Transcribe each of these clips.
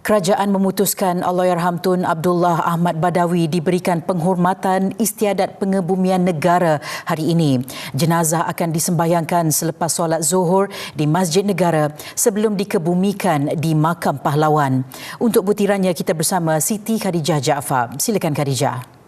Kerajaan memutuskan Allahyarham Tun Abdullah Ahmad Badawi diberikan penghormatan istiadat pengebumian negara hari ini. Jenazah akan disembayangkan selepas solat Zuhur di Masjid Negara sebelum dikebumikan di Makam Pahlawan. Untuk butirannya kita bersama Siti Khadijah Jaafar. Silakan Khadijah.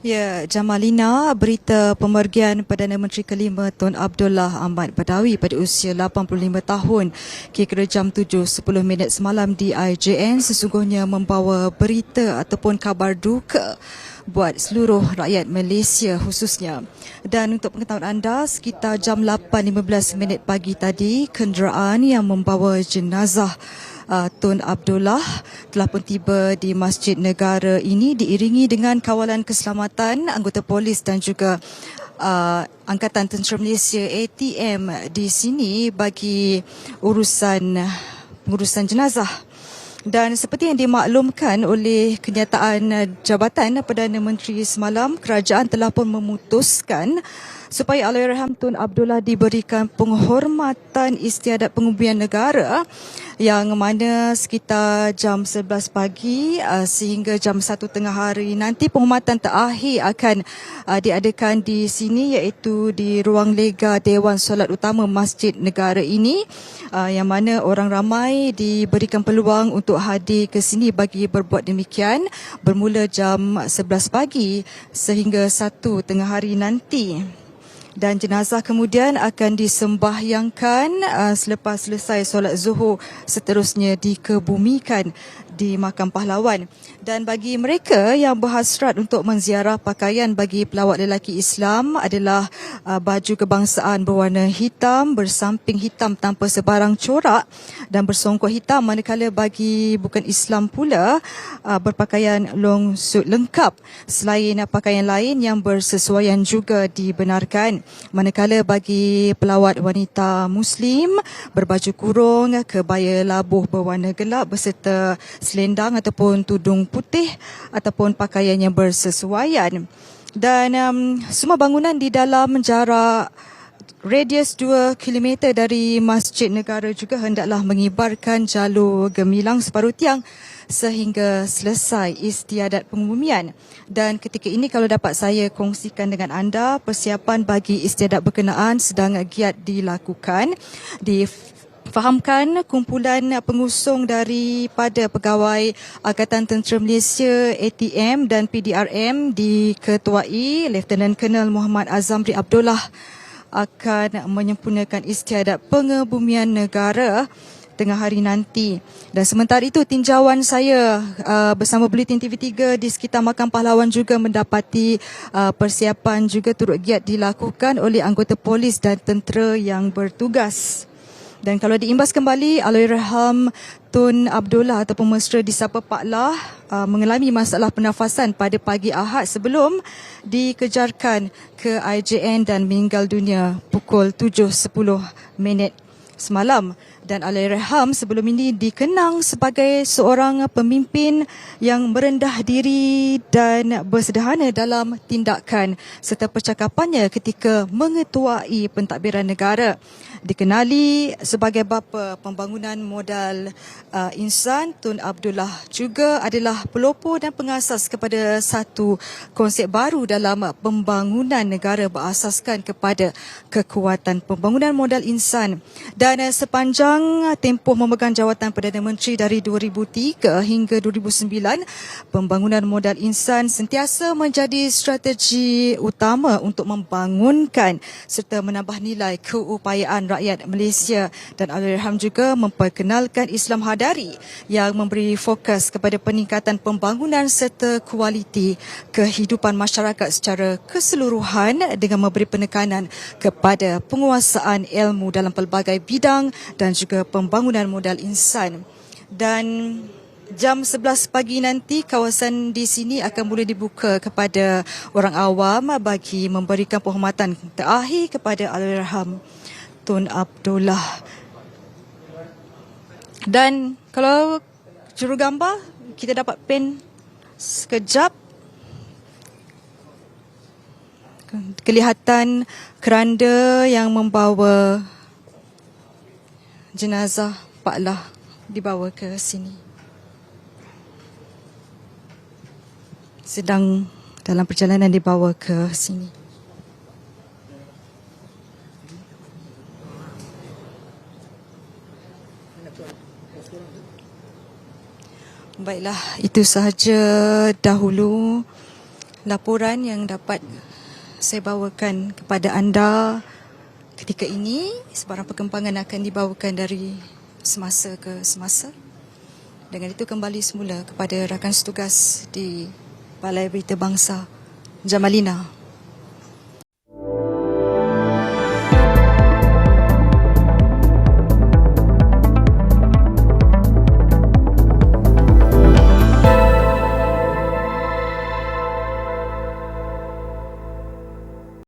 Ya, Jamalina, berita pemergian Perdana Menteri kelima Tun Abdullah Ahmad Badawi pada usia 85 tahun kira jam 7.10 minit semalam di IJN sesungguhnya membawa berita ataupun kabar duka buat seluruh rakyat Malaysia khususnya. Dan untuk pengetahuan anda, sekitar jam 8.15 minit pagi tadi, kenderaan yang membawa jenazah uh, Tun Abdullah telah pun tiba di Masjid Negara ini diiringi dengan kawalan keselamatan anggota polis dan juga uh, Angkatan Tentera Malaysia ATM di sini bagi urusan pengurusan jenazah. Dan seperti yang dimaklumkan oleh kenyataan Jabatan Perdana Menteri semalam, kerajaan telah pun memutuskan supaya Allahyarham Tun Abdullah diberikan penghormatan istiadat pengubian negara yang mana sekitar jam 11 pagi uh, sehingga jam 1 tengah hari nanti penghormatan terakhir akan uh, diadakan di sini iaitu di ruang lega Dewan Solat Utama Masjid Negara ini uh, yang mana orang ramai diberikan peluang untuk hadir ke sini bagi berbuat demikian bermula jam 11 pagi sehingga 1 tengah hari nanti dan jenazah kemudian akan disembahyangkan uh, selepas selesai solat zuhur seterusnya dikebumikan di makam pahlawan. Dan bagi mereka yang berhasrat untuk menziarah pakaian bagi pelawat lelaki Islam adalah uh, baju kebangsaan berwarna hitam bersamping hitam tanpa sebarang corak dan bersongkok hitam. Manakala bagi bukan Islam pula uh, berpakaian long suit lengkap. Selain pakaian lain yang bersesuaian juga dibenarkan. Manakala bagi pelawat wanita muslim berbaju kurung kebaya labuh berwarna gelap beserta selendang ataupun tudung putih ataupun pakaian yang bersesuaian. Dan um, semua bangunan di dalam jarak radius 2 km dari Masjid Negara juga hendaklah mengibarkan jalur gemilang separuh tiang sehingga selesai istiadat pengubumian. Dan ketika ini kalau dapat saya kongsikan dengan anda, persiapan bagi istiadat berkenaan sedang giat dilakukan di fahamkan kumpulan pengusung daripada pegawai Angkatan Tentera Malaysia ATM dan PDRM diketuai Lieutenant Colonel Muhammad Azamri Abdullah akan menyempurnakan istiadat pengebumian negara tengah hari nanti. Dan sementara itu tinjauan saya uh, bersama Bulletin TV3 di sekitar Makam Pahlawan juga mendapati uh, persiapan juga turut giat dilakukan oleh anggota polis dan tentera yang bertugas. Dan kalau diimbas kembali, Allahyarham Tun Abdullah ataupun mesra di Sapa Paklah uh, mengalami masalah pernafasan pada pagi Ahad sebelum dikejarkan ke IJN dan meninggal dunia pukul 7.10 minit semalam. Dan Allahyarham sebelum ini dikenang sebagai seorang pemimpin yang merendah diri dan bersederhana dalam tindakan serta percakapannya ketika mengetuai pentadbiran negara dikenali sebagai bapa pembangunan modal uh, insan Tun Abdullah juga adalah pelopor dan pengasas kepada satu konsep baru dalam pembangunan negara berasaskan kepada kekuatan pembangunan modal insan. Dan uh, sepanjang tempoh memegang jawatan Perdana Menteri dari 2003 hingga 2009 pembangunan modal insan sentiasa menjadi strategi utama untuk membangunkan serta menambah nilai keupayaan rakyat Malaysia dan Allahyarham juga memperkenalkan Islam Hadari yang memberi fokus kepada peningkatan pembangunan serta kualiti kehidupan masyarakat secara keseluruhan dengan memberi penekanan kepada penguasaan ilmu dalam pelbagai bidang dan juga pembangunan modal insan. Dan jam 11 pagi nanti kawasan di sini akan boleh dibuka kepada orang awam bagi memberikan penghormatan terakhir kepada Allahyarham Tun Abdullah. Dan kalau juru gambar, kita dapat pen sekejap. Kelihatan keranda yang membawa jenazah Pak Lah dibawa ke sini. Sedang dalam perjalanan dibawa ke sini. Baiklah, itu sahaja dahulu laporan yang dapat saya bawakan kepada anda ketika ini. Sebarang perkembangan akan dibawakan dari semasa ke semasa. Dengan itu kembali semula kepada rakan setugas di Balai Berita Bangsa, Jamalina.